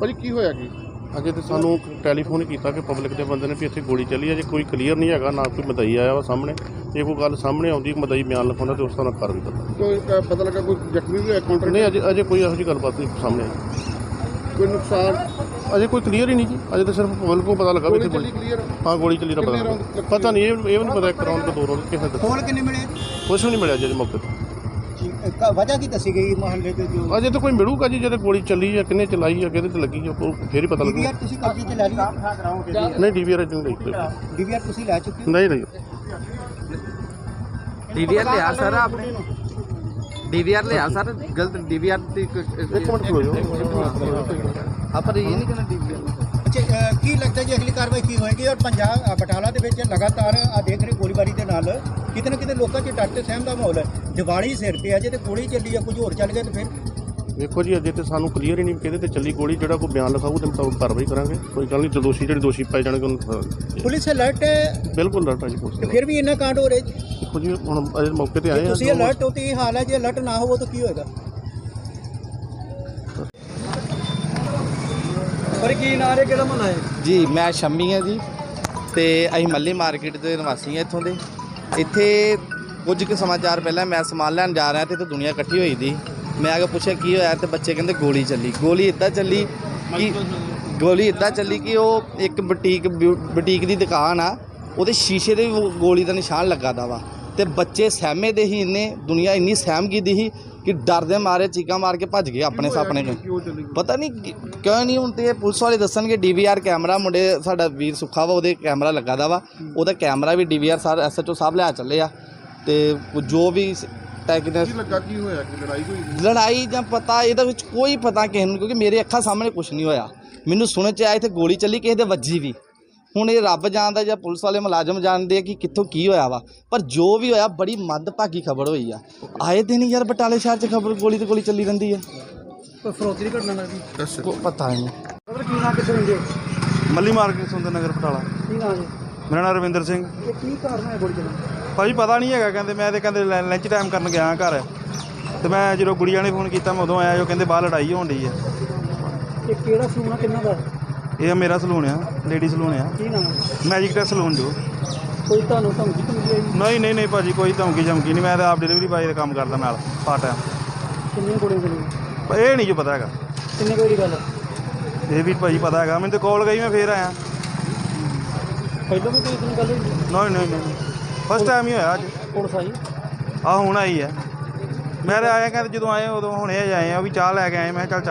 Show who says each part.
Speaker 1: ਭਾਜੀ ਕੀ ਹੋਇਆ ਕੀ?
Speaker 2: ਅਜੇ ਤੇ ਸਾਨੂੰ ਟੈਲੀਫੋਨ ਕੀਤਾ ਕਿ ਪਬਲਿਕ ਦੇ ਬੰਦੇ ਨੇ ਵੀ ਇੱਥੇ ਗੋਲੀ ਚੱਲੀ ਹੈ ਜੇ ਕੋਈ ਕਲੀਅਰ ਨਹੀਂ ਹੈਗਾ ਨਾ ਕੋਈ ਮਦਈ ਆਇਆ ਵਾ ਸਾਹਮਣੇ ਜੇ ਕੋਈ ਗੱਲ ਸਾਹਮਣੇ ਆਉਂਦੀ ਮਦਈ ਬਿਆਨ ਲਿਖਾਉਂਦਾ ਤੇ ਉਸ ਤਰ੍ਹਾਂ ਕਰ ਵੀ ਪਤਾ
Speaker 1: ਕੋਈ ਪਤਾ ਲੱਗਾ ਕੋਈ ਜ਼ਖਮੀ ਵੀ ਹੋਇਆ ਕਾਊਂਟਰ
Speaker 2: ਨਹੀਂ ਅਜੇ ਅਜੇ ਕੋਈ ਇਹੋ ਜਿਹੀ ਗੱਲਬਾਤ ਨਹੀਂ ਸਾਹਮਣੇ ਆਈ।
Speaker 1: ਕੋਈ ਨੁਕਸਾਨ?
Speaker 2: ਅਜੇ ਕੋਈ ਕਲੀਅਰ ਹੀ ਨਹੀਂ ਜੀ ਅਜੇ ਤਾਂ ਸਿਰਫ ਪਬਲਿਕ ਨੂੰ ਪਤਾ ਲੱਗਾ ਵੀ ਇੱਥੇ
Speaker 1: ਚੱਲੀ
Speaker 2: ਗੋਲੀ
Speaker 1: ਕਲੀਅਰ
Speaker 2: ਹਾਂ ਗੋਲੀ ਚੱਲੀ ਦਾ ਪਤਾ
Speaker 1: ਕਿੰਨੇ
Speaker 2: ਲੱਗਾ।
Speaker 1: round ਲੱਗੇ?
Speaker 2: ਪਤਾ ਨਹੀਂ ਇਹ ਇਹ ਵੀ ਨਹੀਂ ਪਤਾ ਇੱਕ ਰਾਉਂਡ ਕਿ ਦੋ ਰਾਉਂਡ ਕਿਸੇ ਦਾ
Speaker 3: ਖੋਲ ਕਿੰਨੇ ਮਿਲੇ?
Speaker 2: ਕੁਛ ਵੀ ਨਹੀਂ ਮਿਲਿਆ ਜੇ ਮੌਕੇ ਤੇ।
Speaker 3: ਵਜ੍ਹਾ ਕੀ ਦੱਸੀ ਗਈ ਮਹੱਲੇ ਦੇ ਜੋ?
Speaker 2: ਅਜੇ ਤਾਂ ਕੋਈ ਮਿਲੂਗਾ ਜੀ ਜਦੋਂ ਗੋਲੀ ਚੱਲੀ ਹੈ ਕਿੰਨੇ ਚਲਾਈ ਹੈ ਕਿਹਦੇ ਤੇ ਲੱਗੀ ਹੈ ਉਹ ਫੇਰ ਹੀ ਪਤਾ ਲੱਗੂ।
Speaker 3: ਡੀਵੀਆਰ ਤੁਸੀਂ ਕਬਜ਼ੇ 'ਚ ਲੈ ਲਈ?
Speaker 2: ਨਹੀਂ ਡੀਵੀਆਰ ਅਜੇ ਨਹੀਂ ਲਈ
Speaker 3: ਡੀਵੀਆਰ ਤੁਸੀਂ ਲੈ ਚੁੱਕੇ ਹੋ?
Speaker 2: ਨਹੀਂ ਨਹੀਂ।
Speaker 4: ਡੀਵੀਆਰ ਲਿਆ ਸਰ ਆਪਨੇ? ਡੀਵੀਆਰ ਲਿਆ ਸਰ? ਗਲਤ ਡੀਵੀਆਰ ਦੀ
Speaker 2: ਇੱਕ ਮਿੰਟ ਖਲੋ ਜਾਓ
Speaker 4: ਆਪਾਂ ਇਹ ਨਹੀਂ ਕਰਨਾ ਡੀਵੀਆਰ।
Speaker 3: ਅੱਛਾ ਕੀ ਲੱਗਦਾ ਜੀ ਅਗਲੀ ਕਾਰਵਾਈ ਕੀ ਹੋਏਗੀ ਔਰ ਪੰਜਾਬ ਬਟਾਲਾ ਦੇ ਵਿੱਚ ਲਗਾਤਾਰ ਆ ਦੇਖ ਰਹੇ ਗੋਲੀਬਾਰੀ ਦੇ ਨਾਲ ਕਿਤੇ ਨਾ ਕਿਤੇ ਲੋਕਾਂ 'ਚ ਡਰ ਤੇ ਸਹਿਮ ਦਾ ਮਾਹੌਲ ਹੈ। ਦੀਵਾਲੀ ਸਿਰ ਤੇ ਆ ਜੇ ਤੇ ਗੋਲੀ ਚੱਲੀ ਆ ਕੁਝ ਹੋਰ ਚੱਲ ਗਿਆ ਤੇ ਫਿਰ?
Speaker 2: ਵੇਖੋ ਜੀ ਅਜੇ ਤੇ ਸਾਨੂੰ ਕਲੀਅਰ ਹੀ ਨਹੀਂ ਕਿਹਦੇ ਤੇ ਚੱਲੀ ਗੋਲੀ ਜਿਹੜਾ ਕੋਈ ਬਿਆਨ ਲਿਖਾਊ ਤੇ ਮੁਤਾਬਕ ਕਾਰਵਾਈ ਕਰਾਂਗੇ। ਕੋਈ ਗੱਲ ਨਹੀਂ ਜੋ ਦੋਸ਼ੀ ਜਿਹੜੇ ਦੋਸ਼ੀ ਪਾਏ ਜਾਣਗੇ ਉਹਨੂੰ
Speaker 3: ਪੁਲਿਸ ਅਲਰਟ ਹੈ?
Speaker 2: ਬਿਲਕੁਲ ਲੜਤਾ ਜੀ ਪੁਲਿਸ
Speaker 3: ਤੇ ਫਿਰ ਵੀ ਇੰਨਾ ਕਾਂਡ ਹੋ ਰਿਹਾ ਜੀ?
Speaker 2: ਦੇਖੋ ਜੀ ਹੁਣ ਅਜੇ ਮੌਕੇ ਤੇ ਆਏ ਆ
Speaker 3: ਤੁਸੀਂ ਅਲਰਟ ਹੋ ਤੇ ਇਹ ਹਾਲ ਹੈ ਜੇ ਅਲਰਟ ਨਾ ਹੋਵੋ ਤਾਂ ਕੀ ਹੋਏਗਾ?
Speaker 4: ਪਰ ਕੀ ਨਾਰੇ ਕਿਹੜਾ ਹੈ?
Speaker 5: ਜੀ ਮੈਂ ਸ਼ੰਮੀ ਹਾਂ ਜੀ। ਤੇ ਅਸੀਂ ਮੱਲੀ ਮਾਰਕੀਟ ਦੇ ਨਿਵਾਸੀ ਹਾਂ ਇੱਥੋਂ ਦੇ। ਇੱਥੇ ਕੁਝ ਕੁ ਸਮਾਚਾਰ ਪਹਿਲਾਂ ਮੈਂ ਸਮਾਨ ਲੈਣ ਜਾ ਰਿਹਾ ਤੇ ਇੱਥੇ ਦੁਨੀਆ ਇਕੱਠੀ ਹੋਈ ਦੀ। ਮੈਂ ਆ ਕੇ ਪੁੱਛਿਆ ਕੀ ਹੋਇਆ ਤੇ ਬੱਚੇ ਕਹਿੰਦੇ ਗੋਲੀ ਚੱਲੀ। ਗੋਲੀ ਇੱਦਾਂ ਚੱਲੀ ਕਿ ਗੋਲੀ ਇੱਦਾਂ ਚੱਲੀ ਕਿ ਉਹ ਇੱਕ ਬੁਟੀਕ ਬੁਟੀਕ ਦੀ ਦੁਕਾਨ ਆ, ਉਹਦੇ ਸ਼ੀਸ਼ੇ ਦੇ ਵੀ ਗੋਲੀ ਦਾ ਨਿਸ਼ਾਨ ਲੱਗਾ ਦਾ ਵਾ। ਤੇ ਬੱਚੇ ਸਹਿਮੇ ਦੇ ਹੀ ਇੰਨੇ, ਦੁਨੀਆ ਇੰਨੀ ਸਹਿਮ ਗਈ ਦੀ ਸੀ ਕਿ ਡਰ ਦੇ ਮਾਰੇ ਚੀਕਾਂ ਮਾਰ ਕੇ ਭੱਜ ਗਏ ਆਪਣੇ
Speaker 1: ਚੱਲੀ
Speaker 5: ਪਤਾ ਨਹੀਂ ਕਿਉਂ ਨਹੀਂ ਹੁਣ ਤੇ ਇਹ ਪੁਲਿਸ ਵਾਲੇ ਦੱਸਣਗੇ ਡੀਵੀਆਰ ਕੈਮਰਾ ਮੁੰਡੇ ਸਾਡਾ ਵੀਰ ਸੁੱਖਾ ਵਾ ਉਹਦੇ ਕੈਮਰਾ ਲੱਗਾ ਦਾ ਵਾ। ਉਹਦਾ ਕੈਮਰਾ ਵੀ ਡੀਵੀਆਰ ਸਰ ਐਸਐਚਓ ਸਾਹਿਬ ਲਿਆ ਚੱਲੇ ਆ। ਤੇ ਜੋ ਵੀ ਟੈਕਨੀਕ
Speaker 1: ਕੀ ਲੱਗਾ? ਕੀ ਹੋਇਆ? ਕਿ ਲੜਾਈ ਹੋਈ?
Speaker 5: ਲੜਾਈ ਜਾਂ ਪਤਾ ਇਹਦੇ ਵਿੱਚ ਕੋਈ ਪਤਾ ਕਿਸੇ ਨੂੰ ਕਿਉਂਕਿ ਮੇਰੇ ਅੱਖਾਂ ਸਾਹਮਣੇ ਕੁਝ ਨਹੀਂ ਹੋਇਆ। ਮੈਨੂੰ ਸੁਣਨ ਚ ਆਇਆ ਇੱਥੇ ਗੋਲੀ ਚੱਲੀ ਕਿਸੇ ਦੇ ਵੱਜੀ ਵੀ। ਹੁਣ ਇਹ ਰੱਬ ਜਾਣਦਾ ਜਾਂ ਪੁਲਿਸ ਵਾਲੇ ਮੁਲਾਜ਼ਮ ਜਾਣਦੇ ਆ ਕਿ ਕਿੱਥੋਂ ਕੀ ਹੋਇਆ ਵਾ। ਪਰ ਜੋ ਵੀ ਹੋਇਆ ਬੜੀ ਮੰਦਭਾਗੀ ਖਬਰ ਹੋਈ ਆ। ਆਏ ਦਿਨ ਯਾਰ ਬਟਾਲੇ ਸ਼ਹਿਰ 'ਚ ਖਬਰ ਗੋਲੀ ਤੇ ਗੋਲੀ ਚੱਲੀ ਰਹਿੰਦੀ ਆ।
Speaker 4: ਕੋਈ ਫਰੋਤੀ ਦੀ ਘਟਨਾ ਲੱਗਦੀ
Speaker 5: ਕੋਈ ਪਤਾ ਨਹੀਂ।
Speaker 4: ਸਰ ਕੀ ਨਾਂ ਕਿੱਥੇ ਰਹਿੰਦੇ ਹੋ?
Speaker 6: ਮੱਲੀ ਮਾਰਕੀਟ ਸੁੰਦਰ ਨਗਰ ਪਟਾਲਾ।
Speaker 4: ਕੀ ਨਾਂ ਜੀ?
Speaker 6: ਮੇਰਾ ਨਾਮ ਰਵਿੰਦਰ ਸਿੰਘ।
Speaker 4: ਇਹ ਕੀ ਕਾਰਨ ਹੈ ਗੋਲੀ ਚੱਲਣ ਦਾ?
Speaker 6: ਭਾਜੀ ਪਤਾ ਨਹੀਂ ਹੈਗਾ ਕਹਿੰਦੇ ਮੈਂ ਤੇ ਕਹਿੰਦੇ ਲੰਚ ਟਾਈਮ ਕਰਨ ਗਿਆ ਘਰ। ਤੇ ਮੈਂ ਜਦੋਂ ਗੁੜੀਆਂ ਨੇ ਫੋਨ ਕੀਤਾ ਮੈਂ ਉਦੋਂ ਆਇਆ ਜੋ ਕਹਿੰਦੇ ਬਾਹਰ ਲੜਾਈ ਹੋਣ ਡਈ ਹੈ
Speaker 4: ਇਹ ਕਿਹੜਾ ਆ ਕਿੰਨਾ ਦਾ?
Speaker 6: ਇਹ ਮੇਰਾ ਸਲੂਨ ਆ ਲੇਡੀ ਸਲੂਨ ਆ।
Speaker 4: ਕੀ ਨਾਮ ਹੈ
Speaker 6: ਮੈਜਿਕ ਟੈਸ ਸਲੂਨ ਜੋ।
Speaker 4: ਕੋਈ ਤੁਹਾਨੂੰ ਧਮਕੀ ਧਮਕੀ ਆਈ?
Speaker 6: ਨਹੀਂ ਨਹੀਂ ਨਹੀਂ ਭਾਜੀ ਕੋਈ ਧਮਕੀ ਧਮਕੀ ਨਹੀਂ ਮੈਂ ਤਾਂ ਆਪ ਡਿਲੀਵਰੀ ਬਾਏ ਦਾ ਕੰਮ ਕਰਦਾ ਨਾਲ ਪਾਰਟ ਟਾਈਮ
Speaker 4: ਕਿੰਨੀਆਂ ਚੱਲੀਆਂ
Speaker 6: ਪਰ ਇਹ ਨਹੀਂ ਜੋ ਪਤਾ ਹੈਗਾ।
Speaker 4: ਕਿੰਨੇ ਕੋਈ ਦੀ ਗੱਲ?
Speaker 6: ਇਹ ਵੀ ਭਾਜੀ ਪਤਾ ਹੈਗਾ ਮੈਨੂੰ ਤਾਂ ਕਾਲ ਗਈ ਮੈਂ ਫੇਰ ਆਇਆ।
Speaker 4: ਪਹਿਲਾਂ ਵੀ ਕੋਈ ਇਤਨੀ ਗੱਲ ਹੋਈ?
Speaker 6: ਨਹੀਂ ਨਹੀਂ ਨਹੀਂ। ਫਸਟ ਟਾਈਮ ਹੀ ਹੋਇਆ ਅੱਜ।
Speaker 4: ਪੁਲਿਸ ਆਈ?
Speaker 6: ਆ ਹੁਣ ਆਈ ਹੈ। ਮੈਂ ਤਾਂ ਆਇਆ ਕਹਿੰਦੇ ਜਦੋਂ ਆਏ ਉਦੋਂ ਹੁਣੇ ਆਏ ਆ ਵੀ ਚਾਹ ਲੈ ਕੇ ਆਏ ਮੈਂ ਕਿਹਾ ਚੱਲ